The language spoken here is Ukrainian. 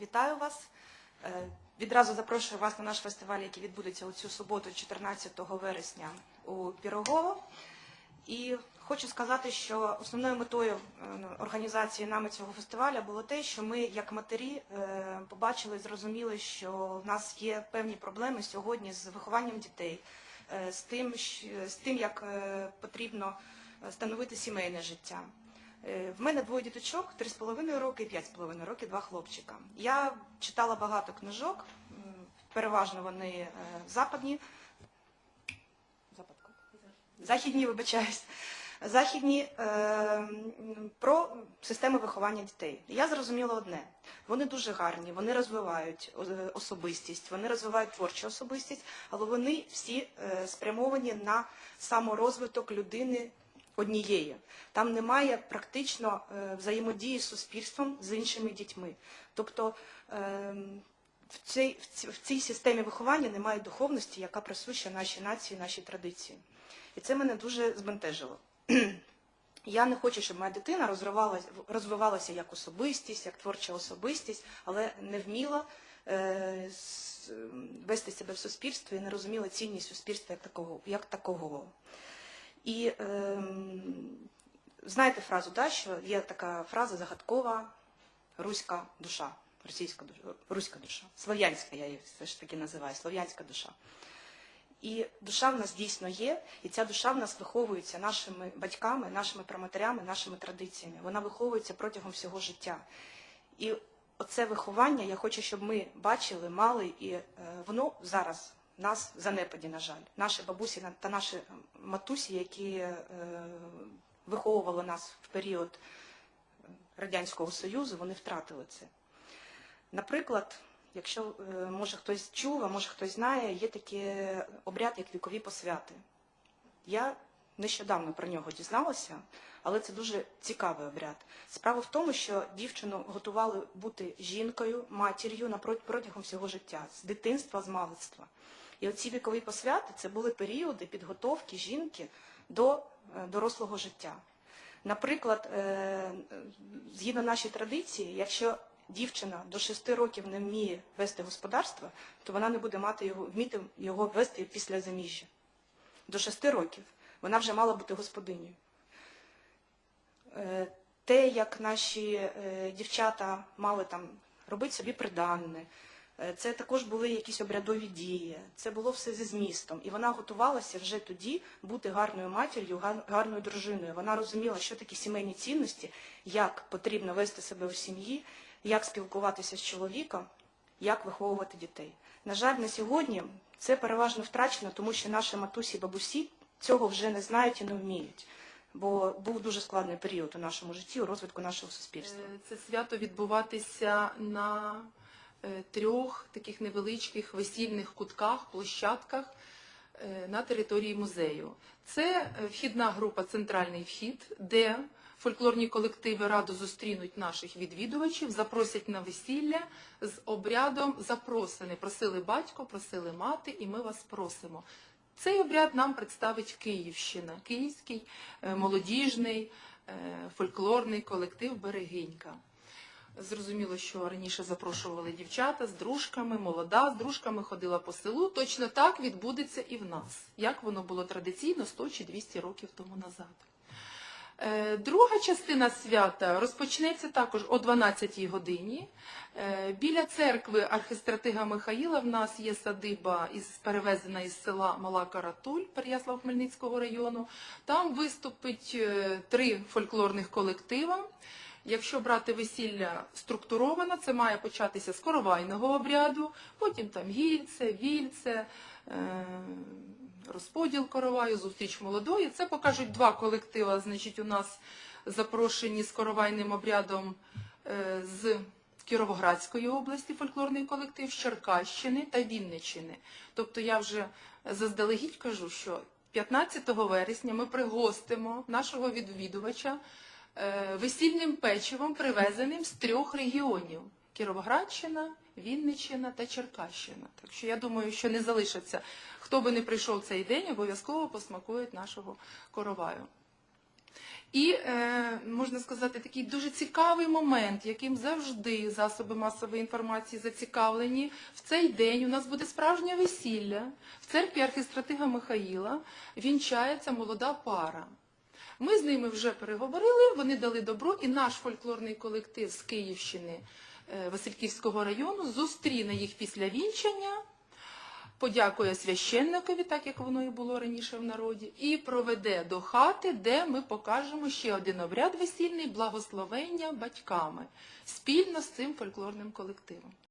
Вітаю вас. Е, Відразу запрошую вас на наш фестиваль, який відбудеться у цю суботу, 14 вересня у Пірогово. І хочу сказати, що основною метою е, організації нами цього фестивалю було те, що ми, як матері, е, побачили, зрозуміли, що в нас є певні проблеми сьогодні з вихованням дітей, з тим, з тим як потрібно становити сімейне життя. Е, В мене двоє діточок, 3,5 роки і 5,5 роки, два хлопчика. Я читала багато книжок, переважно вони е, западні. Західні, вибачаюсь. Західні е, про системи виховання дітей. Я зрозуміла одне: вони дуже гарні, вони розвивають особистість, вони розвивають творчу особистість, але вони всі спрямовані на саморозвиток людини однієї. Там немає практично е, взаємодії з суспільством з іншими дітьми. Тобто ем, в цій, в цій- системі виховання немає духовності, яка присуща нашій нації, нашій традиції. І це мене дуже збентежило. Я не хочу, щоб моя дитина розвивалася, розвивалася як особистість, як творча особистість, але не вміла е, вести себе в суспільстві і не розуміла цінність суспільства як такого. Як такого. І ем, знаєте фразу, да, що є така фраза загадкова руська душа, російська душа, руська душа, слов'янська, я її все ж таки називаю, слов'янська душа. І душа в нас дійсно є, і ця душа в нас виховується нашими батьками, нашими праматерями, нашими традиціями. Вона виховується протягом всього життя. І оце виховання я хочу, щоб ми бачили, мали, і е, воно зараз нас занепаді, на жаль. Наші бабусі та наші матусі, які е, виховували нас в період Радянського Союзу, вони втратили це. Наприклад, якщо е, може хтось чув, а може хтось знає, є такий обряд, як вікові посвяти. Я нещодавно про нього дізналася, але це дуже цікавий обряд. Справа в тому, що дівчину готували бути жінкою, матір'ю протягом всього життя, з дитинства, з малицтва. І оці вікові посвяти це були періоди підготовки жінки до е, дорослого життя. Наприклад, е, згідно нашій традиції, якщо дівчина до 6 років не вміє вести господарство, то вона не буде мати його, вміти його вести після заміжжя. До 6 років вона вже мала бути господинею. Е, Те, як наші дівчата мали там робити собі приданне, це також були якісь обрядові дії, це було все зі змістом. І вона готувалася вже тоді бути гарною матір'ю, гарною дружиною. Вона розуміла, що такі сімейні цінності, як потрібно вести себе у сім'ї, як спілкуватися з чоловіком, як виховувати дітей. На жаль, на сьогодні це переважно втрачено, тому що наші матусі бабусі цього вже не знають і не вміють. Бо був дуже складний період у нашому житті, у розвитку нашого суспільства. Е, Це свято відбуватися на е, трьох таких невеличких весільних кутках, площадках е, на території музею. Це е, вхідна група Центральний вхід, де фольклорні колективи радо зустрінуть наших відвідувачів, запросять на весілля з обрядом запросини. Просили батько, просили мати, і ми вас просимо. Цей обряд нам представить Київщина, Київський е, молодіжний е, фольклорний колектив Берегинька. Зрозуміло, що раніше запрошували дівчата з дружками, молода з дружками ходила по селу. Точно так відбудеться і в нас, як воно було традиційно 100 чи 200 років тому назад. Е, Друга частина свята розпочнеться також о 12-й годині. Е, Біля церкви архистратига Михаїла в нас є садиба із перевезена із села Мала Каратуль Переяслав Хмельницького району. Там виступить е, три фольклорних колектива. Якщо брати весілля структуровано, це має початися з коровайного обряду, потім там гільце, вільце, е, розподіл короваю, зустріч молодої. Це покажуть два колектива. Значить, у нас запрошені з коровайним обрядом е, з Кіровоградської області фольклорний колектив, з Черкащини та Вінниччини. Тобто я вже заздалегідь кажу, що 15 вересня ми пригостимо нашого відвідувача весільним печивом, привезеним з трьох регіонів: Кіровоградщина, Вінниччина та Черкащина. Так що я думаю, що не залишаться. Хто би не прийшов цей день, обов'язково посмакують нашого короваю. І е, можна сказати, такий дуже цікавий момент, яким завжди засоби масової інформації зацікавлені. В цей день у нас буде справжнє весілля в церкві архістратига Михаїла. Вінчається молода пара. Ми з ними вже переговорили, вони дали добро, і наш фольклорний колектив з Київщини е, Васильківського району зустріне їх після вінчання, подякує священникові, так як воно і було раніше в народі, і проведе до хати, де ми покажемо ще один обряд весільний благословення батьками спільно з цим фольклорним колективом.